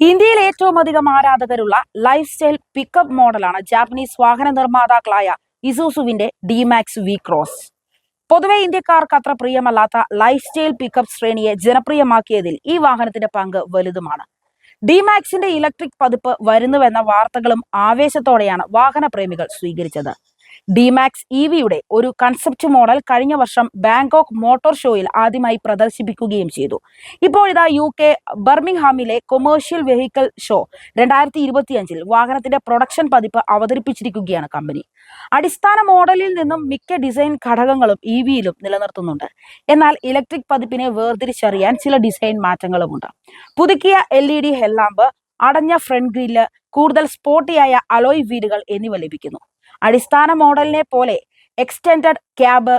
ഇന്ത്യയിൽ ഏറ്റവും അധികം ആരാധകരുള്ള ലൈഫ് സ്റ്റൈൽ പിക്കപ്പ് മോഡലാണ് ജാപ്പനീസ് വാഹന നിർമ്മാതാക്കളായ ഇസൂസുവിന്റെ ഡിമാക്സ് വി ക്രോസ് പൊതുവെ ഇന്ത്യക്കാർക്ക് അത്ര പ്രിയമല്ലാത്ത ലൈഫ് സ്റ്റൈൽ പിക്കപ്പ് ശ്രേണിയെ ജനപ്രിയമാക്കിയതിൽ ഈ വാഹനത്തിന്റെ പങ്ക് വലുതുമാണ്. ഡിമാക്സിന്റെ ഇലക്ട്രിക് പതിപ്പ് വരുന്നുവെന്ന വാർത്തകളും ആവേശത്തോടെയാണ് വാഹന പ്രേമികൾ സ്വീകരിച്ചത്. ഡിമാക്സ് ഇ വിയുടെ ഒരു കൺസെപ്റ്റ് മോഡൽ കഴിഞ്ഞ വർഷം ബാങ്കോക്ക് മോട്ടോർ ഷോയിൽ ആദ്യമായി പ്രദർശിപ്പിക്കുകയും ചെയ്തു. ഇപ്പോഴിതാ യു കെ ബർമിംഗ്ഹാമിലെ കൊമേഴ്ഷ്യൽ വെഹിക്കിൾ ഷോ രണ്ടായിരത്തി ഇരുപത്തിയഞ്ചിൽ വാഹനത്തിന്റെ പ്രൊഡക്ഷൻ പതിപ്പ് അവതരിപ്പിച്ചിരിക്കുകയാണ് കമ്പനി അടിസ്ഥാന മോഡലിൽ നിന്നും മിക്ക ഡിസൈൻ ഘടകങ്ങളും ഇ വിയിലും നിലനിർത്തുന്നുണ്ട്. എന്നാൽ ഇലക്ട്രിക് പതിപ്പിനെ വേർതിരിച്ചറിയാൻ ചില ഡിസൈൻ മാറ്റങ്ങളുമുണ്ട്. പുതുക്കിയ എൽ ഇ ഡി ഹെല്ലാമ്പ് അടഞ്ഞ ഫ്രണ്ട് ഗ്രില്ല് കൂടുതൽ സ്പോർട്ടിയായ അലോയ് വീലുകൾ എന്നിവ ലഭിക്കുന്നു. അടിസ്ഥാന മോഡലിനെ പോലെ എക്സ്റ്റൻഡഡ് ക്യാബ്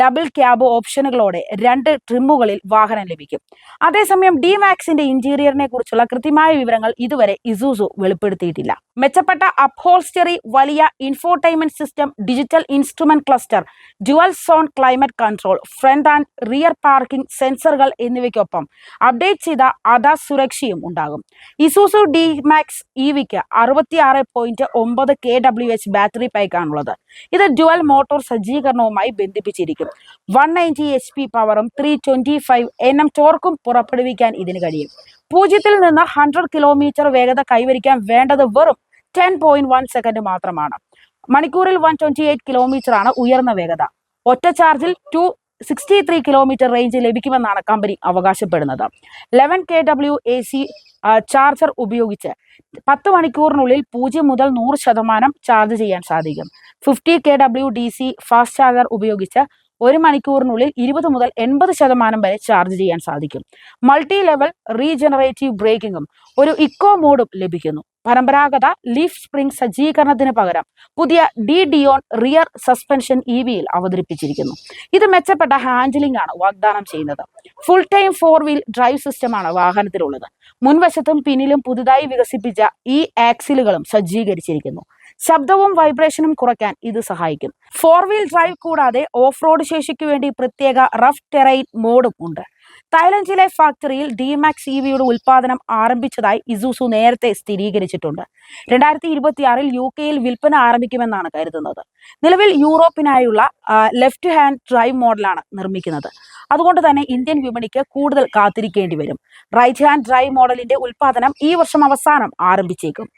ഡബിൾ ക്യാബ് ഓപ്ഷനുകളോടെ രണ്ട് ട്രിമ്മുകളിൽ വാഹനം ലഭിക്കും. അതേസമയം ഡി മാക്സിന്റെ ഇന്റീരിയറിനെ കുറിച്ചുള്ള കൃത്യമായ വിവരങ്ങൾ ഇതുവരെ ഇസൂസു വെളിപ്പെടുത്തിയിട്ടില്ല. മെച്ചപ്പെട്ട അപ്ഹോൾസ്റ്ററി വലിയ infotainment system digital instrument cluster dual zone climate control front and rear parking സെൻസറുകൾ എന്നിവയ്ക്കൊപ്പം അപ്ഡേറ്റ് ചെയ്ത അതാ സുരക്ഷയും ഉണ്ടാകും. ഇസൂസു ഡി മാക്സ് ഇ വിക്ക് അറുപത്തിയാറ് പോയിന്റ് ഒമ്പത് കെ ഡബ്ല്യു എച്ച് ബാറ്ററി പാക്കാണുള്ളത് ഇത് ഡ്യുവൽ മോട്ടോർ സജ്ജീകരണവുമായി ബന്ധിപ്പിച്ചിരിക്കും വൺ നയന്റി എച്ച് പി പവറും three twenty five N M ടോർക്കും പുറപ്പെടുവിക്കാൻ ഇതിന് കഴിയും. പൂജ്യത്തിൽ നിന്ന് ഹൺഡ്രഡ് കിലോമീറ്റർ വേഗത കൈവരിക്കാൻ വേണ്ടത് വെറും ടെൻ പോയിന്റ് വൺ സെക്കൻഡ് മാത്രമാണ്. മണിക്കൂറിൽ വൺ ട്വന്റി എയ്റ്റ് കിലോമീറ്റർ ആണ് ഉയർന്ന വേഗത. ഒറ്റ ചാർജിൽ two sixty three kilometre range ലഭിക്കുമെന്നാണ് കമ്പനി അവകാശപ്പെടുന്നത്. Eleven K W A C charger ഉപയോഗിച്ച് പത്ത് മണിക്കൂറിനുള്ളിൽ പൂജ്യം മുതൽ നൂറ് ശതമാനം ചാർജ് ചെയ്യാൻ സാധിക്കും. Fifty K W D C fast charger ഉപയോഗിച്ച് ഒരു മണിക്കൂറിനുള്ളിൽ ഇരുപത് മുതൽ എൺപത് ശതമാനം വരെ ചാർജ് ചെയ്യാൻ സാധിക്കും. മൾട്ടി ലെവൽ റീജനറേറ്റീവ് ബ്രേക്കിംഗും ഒരു ഇക്കോ മോഡും ലഭിക്കുന്നു. പരമ്പരാഗത ലീഫ് സ്പ്രിംഗ് സജ്ജീകരണത്തിന് പകരം പുതിയ de Dion rear suspension E വിയിൽ അവതരിപ്പിച്ചിരിക്കുന്നു. ഇത് മെച്ചപ്പെട്ട ഹാൻഡിലിംഗ് ആണ് വാഗ്ദാനം ചെയ്യുന്നത്. Full time four wheel drive സിസ്റ്റമാണ് വാഹനത്തിലുള്ളത്. മുൻവശത്തും പിന്നിലും പുതുതായി വികസിപ്പിച്ച ഈ ആക്സിലുകളും സജ്ജീകരിച്ചിരിക്കുന്നു. ശബ്ദവും വൈബ്രേഷനും കുറയ്ക്കാൻ ഇത് സഹായിക്കും. ഫോർ വീൽ ഡ്രൈവ് കൂടാതെ ഓഫ് റോഡ് ശേഷിക്ക് വേണ്ടി പ്രത്യേക റഫ് ടെറൈൻ മോഡും ഉണ്ട്. തായ്ലൻഡിലെ ഫാക്ടറിയിൽ ഡിമാക്സ് ഇ വിയുടെ ഉൽപാദനം ആരംഭിച്ചതായി ഇസൂസു നേരത്തെ സ്ഥിരീകരിച്ചിട്ടുണ്ട്. രണ്ടായിരത്തി ഇരുപത്തിയാറിൽ യു കെയിൽ വിൽപ്പന ആരംഭിക്കുമെന്നാണ് കരുതുന്നത്. നിലവിൽ യൂറോപ്പിനായുള്ള ലെഫ്റ്റ് ഹാൻഡ് ഡ്രൈവ് മോഡലാണ് നിർമ്മിക്കുന്നത്. അതുകൊണ്ട് തന്നെ ഇന്ത്യൻ വിപണിക്ക് കൂടുതൽ കാത്തിരിക്കേണ്ടി വരും. റൈറ്റ് ഹാൻഡ് ഡ്രൈവ് മോഡലിന്റെ ഉൽപാദനം ഈ വർഷം അവസാനം ആരംഭിച്ചേക്കും.